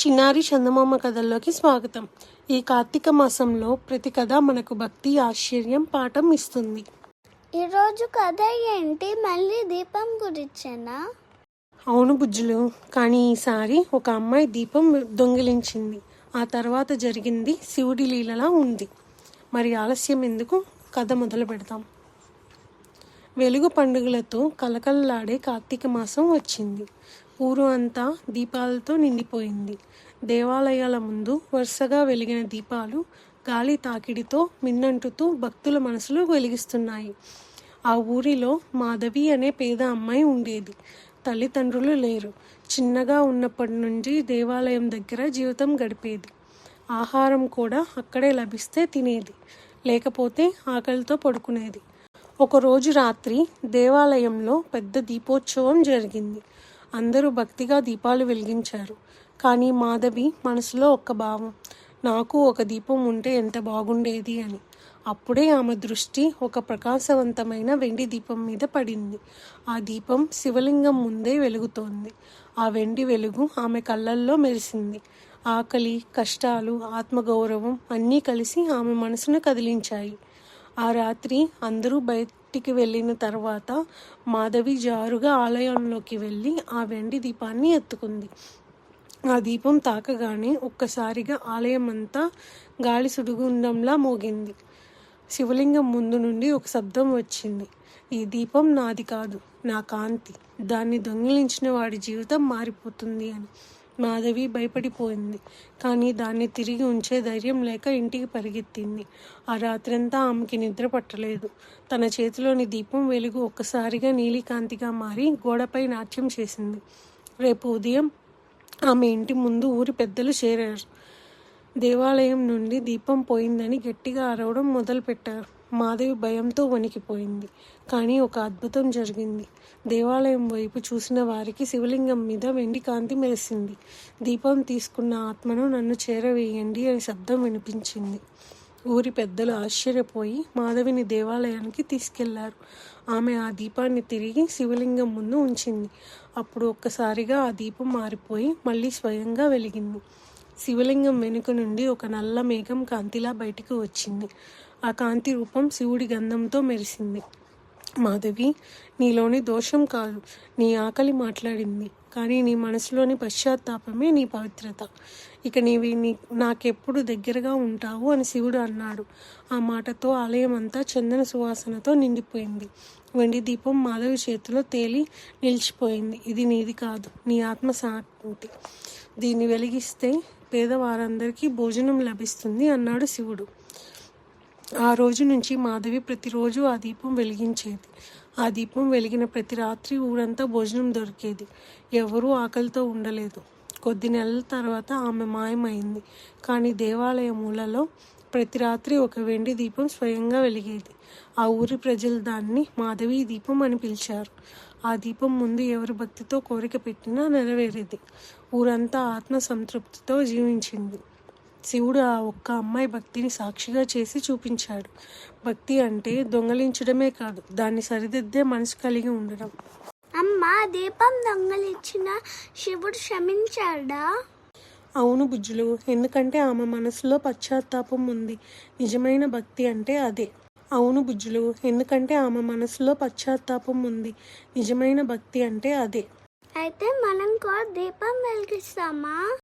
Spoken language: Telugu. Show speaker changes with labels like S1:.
S1: చిన్నారి చందమామ కథల్లోకి స్వాగతం. ఈ కార్తీక మాసంలో ప్రతి కథ మనకు భక్తి ఆశ్చర్యం పాఠం ఇస్తుంది.
S2: ఈరోజు కథ ఏంటి? మళ్ళీ దీపం గురించేనా?
S1: అవును బుజ్జులు కానీ ఈసారి ఒక అమ్మాయి దీపం దొంగిలించింది. ఆ తర్వాత జరిగింది శివుడి లీలలా ఉంది. మరి ఆలస్యం ఎందుకు? కథ మొదలు పెడతాం. వెలుగు పండుగలతో కలకలలాడే కార్తీక మాసం వచ్చింది. ఊరు అంతా దీపాలతో నిండిపోయింది. దేవాలయాల ముందు వరుసగా వెలిగిన దీపాలు గాలి తాకిడితో మిన్నంటుతూ భక్తుల మనసులు వెలిగిస్తున్నాయి. ఆ ఊరిలో మాధవి అనే పేద అమ్మాయి ఉండేది. తల్లిదండ్రులు లేరు. చిన్నగా ఉన్నప్పటి నుండి దేవాలయం దగ్గర జీవితం గడిపేది. ఆహారం కూడా అక్కడే లభిస్తే తినేది. లేకపోతే ఆకలితో పడుకునేది. ఒకరోజు రాత్రి దేవాలయంలో పెద్ద దీపోత్సవం జరిగింది. అందరూ భక్తిగా దీపాలు వెలిగించారు. కానీ మాధవి మనసులో ఒక్క భావం నాకు ఒక దీపం ఉంటే ఎంత బాగుండేది అని. అప్పుడే ఆమె దృష్టి ఒక ప్రకాశవంతమైన వెండి దీపం మీద పడింది. ఆ దీపం శివలింగం ముందే వెలుగుతోంది. ఆ వెండి వెలుగు ఆమె కళ్ళల్లో మెరిసింది. ఆకలి కష్టాలు ఆత్మగౌరవం అన్నీ కలిసి ఆమె మనసును కదిలించాయి. ఆ రాత్రి అందరూ ఇంటికి వెళ్ళిన తర్వాత మాధవి జారుగా ఆలయంలోకి వెళ్ళి ఆ వెండి దీపాన్ని ఎత్తుకుంది. ఆ దీపం తాకగానే ఒక్కసారిగా ఆలయం అంతా గాలి సుడుగుండంలా మోగింది. శివలింగం ముందు నుండి ఒక శబ్దం వచ్చింది. ఈ దీపం నాది కాదు నా కాంతి. దాన్ని దొంగిలించిన వాడి జీవితం మారిపోతుంది అని. మాధవి భయపడిపోయింది. కానీ దాన్ని తిరిగి ఉంచే ధైర్యం లేక ఇంటికి పరిగెత్తింది. ఆ రాత్రంతా ఆమెకి నిద్ర పట్టలేదు. తన చేతిలోని దీపం వెలుగు ఒక్కసారిగా నీలికాంతిగా మారి గోడపై నాట్యం చేసింది. రేపు ఉదయం ఆమె ఇంటి ముందు ఊరి పెద్దలు చేరారు. దేవాలయం నుండి దీపం పోయిందని గట్టిగా అరవడం మొదలుపెట్టారు. మాధవి భయంతో వణికిపోయింది. కానీ ఒక అద్భుతం జరిగింది. దేవాలయం వైపు చూసిన వారికి శివలింగం మీద వెండి కాంతి మెరిసింది. దీపం తీసుకున్న ఆత్మను నన్ను చేరవేయండి అని శబ్దం వినిపించింది. ఊరి పెద్దలు ఆశ్చర్యపోయి మాధవిని దేవాలయానికి తీసుకెళ్ళారు. ఆమె ఆ దీపాన్ని తిరిగి శివలింగం ముందు ఉంచింది. అప్పుడు ఒక్కసారిగా ఆ దీపం మారిపోయి మళ్ళీ స్వయంగా వెలిగింది. శివలింగం వెనుక నుండి ఒక నల్ల మేఘం కాంతిలా బయటికి వచ్చింది. ఆ కాంతి రూపం శివుడి గంధంతో మెరిసింది. మాధవి నీలోని దోషం కాదు. నీ ఆకలి మాట్లాడింది. కానీ నీ మనసులోని పశ్చాత్తాపమే నీ పవిత్రత. ఇక నీవి నీ నాకెప్పుడు దగ్గరగా ఉంటావు అని శివుడు అన్నాడు. ఆ మాటతో ఆలయం అంతా చందన సువాసనతో నిండిపోయింది. వెండి దీపం మాధవి చేతిలో తేలి నిలిచిపోయింది. ఇది నీది కాదు. నీ ఆత్మ సాంతి దీన్ని వెలిగిస్తే పేదవారందరికీ భోజనం లభిస్తుంది అన్నాడు శివుడు. ఆ రోజు నుంచి మాధవి ప్రతిరోజు ఆ దీపం వెలిగించేది. ఆ దీపం వెలిగిన ప్రతి రాత్రి ఊరంతా భోజనం దొరికేది. ఎవరూ ఆకలితో ఉండలేదు. కొద్ది నెలల తర్వాత ఆమె మాయమైంది. కానీ దేవాలయ మూలలో ప్రతి రాత్రి ఒక వెండి దీపం స్వయంగా వెలిగేది. ఆ ఊరి ప్రజలు దాన్ని మాధవి దీపం అని పిలిచారు. ఆ దీపం ముందు ఎవరి భక్తితో కోరిక పెట్టినా నెరవేరేది. ఊరంతా ఆత్మ సంతృప్తితో జీవించింది. శివుడు ఆ ఒక్క అమ్మాయి భక్తిని సాక్షిగా చేసి చూపించాడు. భక్తి అంటే దొంగలించడమే కాదు దాన్ని సరిదిద్దే మనసు కలిగి ఉండడం.
S2: అమ్మ దీపం దొంగలిచ్చిన శివుడు క్షమించాడా?
S1: అవును బుజ్జులు ఎందుకంటే ఆమె మనసులో పశ్చాత్తాపం ఉంది. నిజమైన భక్తి అంటే అదే. అవును బుజ్జులు ఎందుకంటే ఆమె మనసులో పశ్చాత్తాపం ఉంది. నిజమైన భక్తి అంటే అదే.
S2: అయితే మనం కూడా దీపం వెలిగిస్తామా?